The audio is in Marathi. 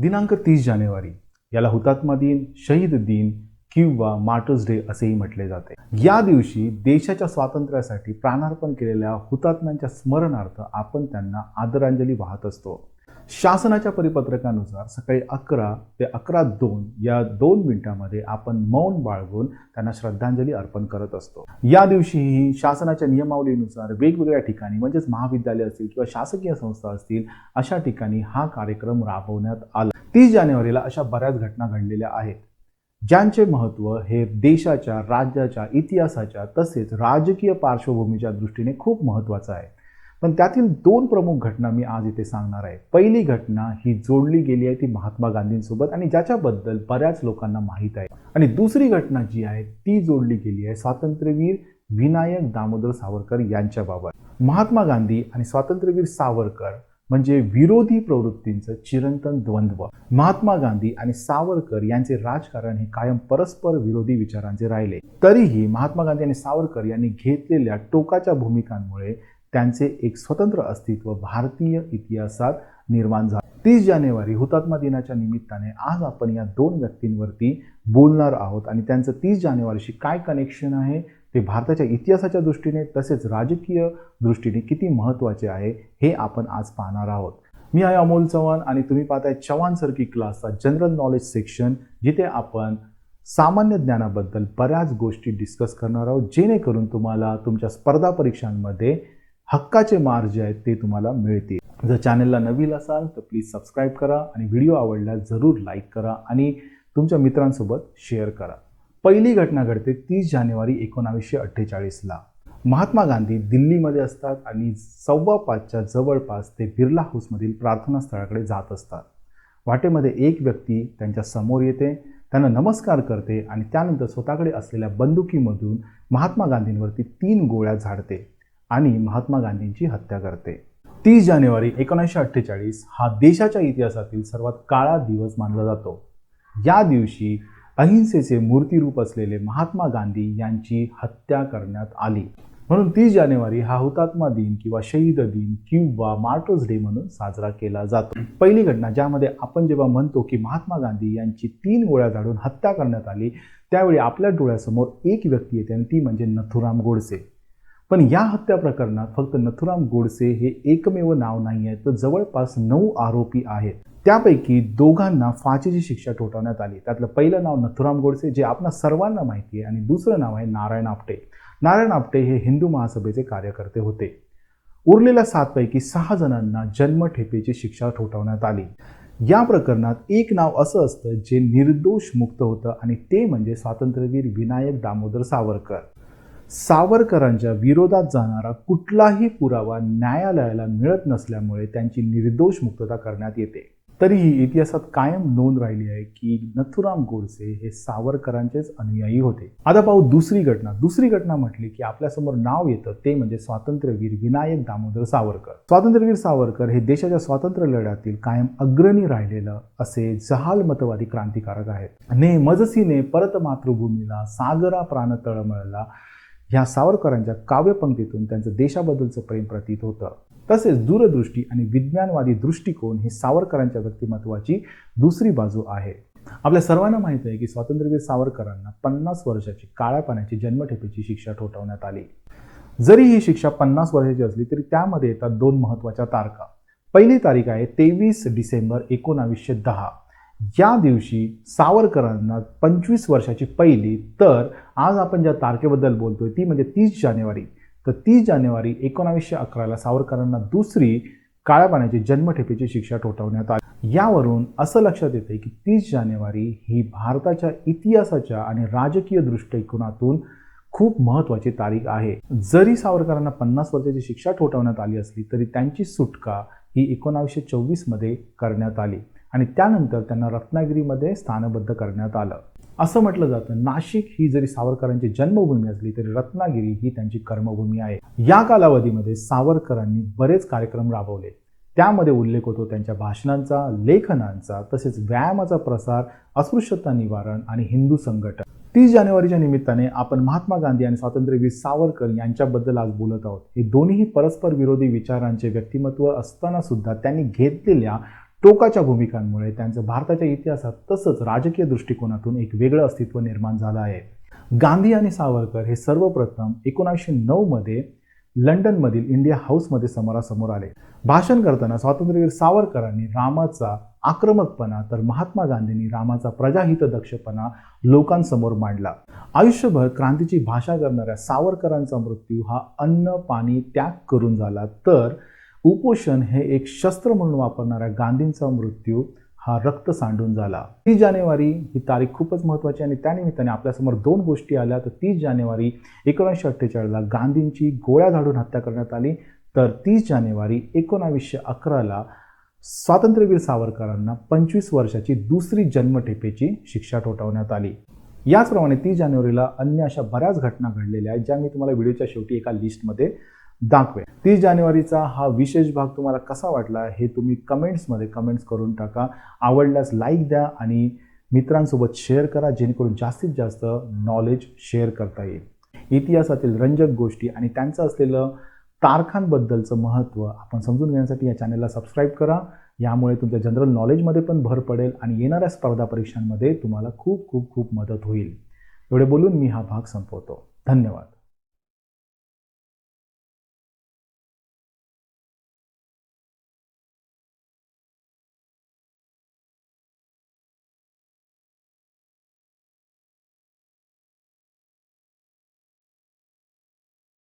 दिनांक तीस जानेवारी याला हुतात्मा दिन शहीद दिन किंवा मार्टर्स डे असेही म्हटले जाते. या दिवशी देशाच्या स्वातंत्र्यासाठी प्राणार्पण केलेल्या हुतात्म्यांच्या स्मरणार्थ आपण त्यांना आदरांजली वाहत असतो. शासनाच्या परिपत्रकानुसार सकाळी अकरा ते अकरा दोन या दोन मिनिटांमध्ये आपण मौन बाळगून त्यांना श्रद्धांजली अर्पण करत असतो. या दिवशीही शासनाच्या नियमावलीनुसार वेगवेगळ्या ठिकाणी म्हणजेच महाविद्यालय असतील किंवा शासकीय संस्था असतील अशा ठिकाणी हा कार्यक्रम राबवण्यात आला. तीस जानेवारीला अशा बऱ्याच घटना घडलेल्या आहेत. ज्यांचे महत्त्व हे देशाच्या राज्याच्या इतिहासाच्या तसेच राजकीय पार्श्वभूमीच्या दृष्टीने खूप महत्त्वाचं आहे. पण त्यातील दोन प्रमुख घटना मी आज इथे सांगणार आहे. पहिली घटना ही जोडली गेली आहे ती महात्मा गांधींसोबत आणि ज्याच्याबद्दल बऱ्याच लोकांना माहीत आहे. आणि दुसरी घटना जी आहे ती जोडली गेली आहे स्वातंत्र्यवीर विनायक दामोदर सावरकर यांच्याबाबत. महात्मा गांधी आणि स्वातंत्र्यवीर सावरकर म्हणजे विरोधी प्रवृत्तींचं चिरंतन द्वंद्व. महात्मा गांधी आणि सावरकर यांचे राजकारण हे कायम परस्पर विरोधी विचारांचे राहिले. तरीही महात्मा गांधी आणि सावरकर यांनी घेतलेल्या टोकाच्या भूमिकांमुळे त्यांचे एक स्वतंत्र अस्तित्व भारतीय इतिहासात निर्माण झाले. तीस जानेवारी हुतात्मा दिनाच्या निमित्ताने आज आपण या दोन व्यक्तींवरती बोलणार आहोत आणि त्यांचं तीस जानेवारीशी काय कनेक्शन आहे ते भारताच्या इतिहासाच्या दृष्टीने तसेच राजकीय दृष्टीने किती महत्त्वाचे आहे हे आपण आज पाहणार आहोत. मी आहे अमोल चव्हाण आणि तुम्ही पाहताय चव्हाण सरकी क्लासचा जनरल नॉलेज सेक्शन जिथे आपण सामान्य ज्ञानाबद्दल बऱ्याच गोष्टी डिस्कस करणार आहोत जेणेकरून तुम्हाला तुमच्या स्पर्धा परीक्षांमध्ये हक्काचे मार जे आहेत ते तुम्हाला मिळतील. जर चॅनलला नवीन असाल तर प्लीज सबस्क्राईब करा आणि व्हिडिओ आवडल्यास जरूर लाईक करा आणि तुमच्या मित्रांसोबत शेअर करा. पहिली घटना घडते तीस जानेवारी एकोणावीसशे अठ्ठेचाळीसला महात्मा गांधी दिल्लीमध्ये असतात आणि सव्वा पाचच्या जवळपास ते बिर्ला हाऊसमधील प्रार्थना स्थळाकडे जात असतात. वाटेमध्ये एक व्यक्ती त्यांच्यासमोर येते त्यांना नमस्कार करते आणि त्यानंतर स्वतःकडे असलेल्या बंदुकीमधून महात्मा गांधींवरती तीन गोळ्या झाडते. आणि महात्मा गांधींची हत्या करते. तीस जानेवारी एकोणीसशे अठ्ठेचाळीस हा देशाच्या इतिहासातील सर्वात काळा दिवस मानला जातो. या दिवशी अहिंसेचे मूर्तिरूप असलेले महात्मा गांधी यांची हत्या करण्यात आली. म्हणून तीस जानेवारी हा हुतात्मा दिन किंवा शहीद दिन किंवा मार्टर्स डे म्हणून साजरा केला जातो. पहिली घटना ज्यामध्ये आपण जेव्हा म्हणतो की महात्मा गांधी यांची तीन गोळ्या झाडून हत्या करण्यात आली त्यावेळी आपल्या डोळ्यासमोर एक व्यक्ती येते आणि ती म्हणजे नथुराम गोडसे. पण या हत्या प्रकरणात फक्त नथुराम गोडसे हे एकमेव नाव नाही आहे तर जवळपास नऊ आरोपी आहेत. त्यापैकी दोघांना फाशीची शिक्षा ठोठावण्यात आली. त्यातलं पहिलं नाव नथुराम गोडसे जे आपणा सर्वांना माहिती आहे आणि दुसरं नाव आहे नारायण आपटे. नारायण आपटे हे हिंदू महासभेचे कार्यकर्ते होते. उरलेल्या सातपैकी सहा जणांना जन्मठेपेची शिक्षा ठोठावण्यात आली. या प्रकरणात एक नाव असं असतं जे निर्दोष मुक्त होतं आणि ते म्हणजे स्वातंत्र्यवीर विनायक दामोदर सावरकर. सावरकरांच्या विरोधात जाणारा कुठलाही पुरावा न्यायालयाला मिळत नसल्यामुळे त्यांची निर्दोष मुक्तता करण्यात येते. तरीही इतिहासात कायम नोंद राहिली आहे की नथुराम गोडसे हे सावरकरांचेच अनुयायी होते. आता पाहू दुसरी घटना. दुसरी घटना म्हटली की आपल्यासमोर नाव येतं ते म्हणजे स्वातंत्र्यवीर विनायक दामोदर सावरकर. स्वातंत्र्यवीर सावरकर हे देशाच्या स्वातंत्र्य लढ्यातील कायम अग्रणी राहिलेलं असे जहाल मतवादी क्रांतिकारक आहेत. ने मजसीने परत मातृभूमीला सागरा प्राण तळमळला ह्या सावरकरांच्या काव्यपंक्तीतून त्यांचं देशाबद्दलचं प्रेम प्रतीत होतं. तसेच दूरदृष्टी आणि विज्ञानवादी दृष्टिकोन ही सावरकरांच्या व्यक्तिमत्वाची दुसरी बाजू आहे. आपल्या सर्वांना माहीत आहे की स्वातंत्र्यवीर सावरकरांना पन्नास वर्षाची काळ्या पाण्याची जन्मठेपेची शिक्षा ठोठावण्यात आली. जरी ही शिक्षा पन्नास वर्षाची असली तरी त्यामध्ये येतात दोन महत्त्वाच्या तारखा. पहिली तारीख आहे तेवीस डिसेंबर एकोणावीसशे दहा. या दिवशी सावरकरांना पंचवीस वर्षाची पहिली तर आज आपण ज्या तारखेबद्दल बोलतोय ती म्हणजे तीस जानेवारी. तर तीस जानेवारी एकोणावीसशे अकराला सावरकरांना दुसरी काळ्या पाण्याची जन्मठेपेची शिक्षा ठोठावण्यात आली. यावरून असं लक्षात येते की तीस जानेवारी ही भारताच्या इतिहासाच्या आणि राजकीय दृष्टिकोनातून खूप महत्त्वाची तारीख आहे. जरी सावरकरांना पन्नास वर्षाची शिक्षा ठोठावण्यात आली असली तरी त्यांची सुटका ही एकोणावीसशे चोवीसमध्ये करण्यात आली. आणि त्यानंतर त्यांना रत्नागिरीमध्ये स्थानबद्ध करण्यात आलं. असं म्हटलं जातं नाशिक ही जरी सावरकरांची जन्मभूमी असली तरी रत्नागिरी ही त्यांची कर्मभूमी आहे. या कालावधीमध्ये सावरकरांनी बरेच कार्यक्रम राबवले. त्यामध्ये उल्लेख होतो त्यांच्या भाषणांचा लेखनांचा तसेच व्यायामाचा प्रसार अस्पृश्यता निवारण आणि हिंदू संघटन. तीस जानेवारीच्या निमित्ताने आपण महात्मा गांधी आणि स्वातंत्र्यवीर सावरकर यांच्याबद्दल आज बोलत आहोत. हे दोन्हीही परस्पर विरोधी विचारांचे व्यक्तिमत्व असताना सुद्धा त्यांनी घेतलेल्या टोकाच्या भूमिकांमुळे त्यांचं भारताच्या इतिहासात तसंच राजकीय दृष्टिकोनातून एक वेगळं अस्तित्व निर्माण झालं आहे. गांधी आणि सावरकर हे सर्वप्रथम एकोणीसशे नऊमध्ये लंडनमधील इंडिया हाऊसमध्ये समोरासमोर आले. भाषण करताना स्वातंत्र्यवीर सावरकरांनी रामाचा आक्रमकपणा तर महात्मा गांधींनी रामाचा प्रजाहित दक्षपणा लोकांसमोर मांडला. आयुष्यभर क्रांतीची भाषा करणाऱ्या सावरकरांचा मृत्यू हा अन्न पाणी त्याग करून झाला. तर कुपोषण हे एक शस्त्र म्हणून वापरणाऱ्या गांधींचा मृत्यू हा रक्त सांडून झाला. तीस जानेवारी ही तारीख खूपच महत्त्वाची आणि त्यानिमित्ताने आपल्यासमोर दोन गोष्टी आल्या. तर तीस जानेवारी एकोणीसशे अठ्ठेचाळीसला गांधींची गोळ्या झाडून हत्या करण्यात आली. तर तीस जानेवारी एकोणावीसशे अकराला स्वातंत्र्यवीर सावरकरांना पंचवीस वर्षाची दुसरी जन्मठेपेची शिक्षा ठोठावण्यात आली. याचप्रमाणे तीस जानेवारीला अन्य अशा बऱ्याच घटना घडलेल्या आहेत ज्या मी तुम्हाला व्हिडिओच्या शेवटी एका लिस्टमध्ये दाखवे तीस जानेवारीचा हा विशेष भाग तुम्हाला कसा वाटला हे तुम्ही कमेंट्समध्ये कमेंट्स करून टाका. आवडल्यास लाईक द्या आणि मित्रांसोबत शेअर करा जेणेकरून जास्तीत जास्त नॉलेज शेअर करता येईल. इतिहासातील रंजक गोष्टी आणि त्यांचं असलेलं तारखांबद्दलचं महत्त्व आपण समजून घेण्यासाठी या चॅनलला सबस्क्राईब करा. यामुळे तुमच्या जनरल नॉलेजमध्ये पण भर पडेल आणि येणाऱ्या स्पर्धा परीक्षांमध्ये तुम्हाला खूप खूप खूप मदत होईल. एवढे बोलून मी हा भाग संपवतो. धन्यवाद.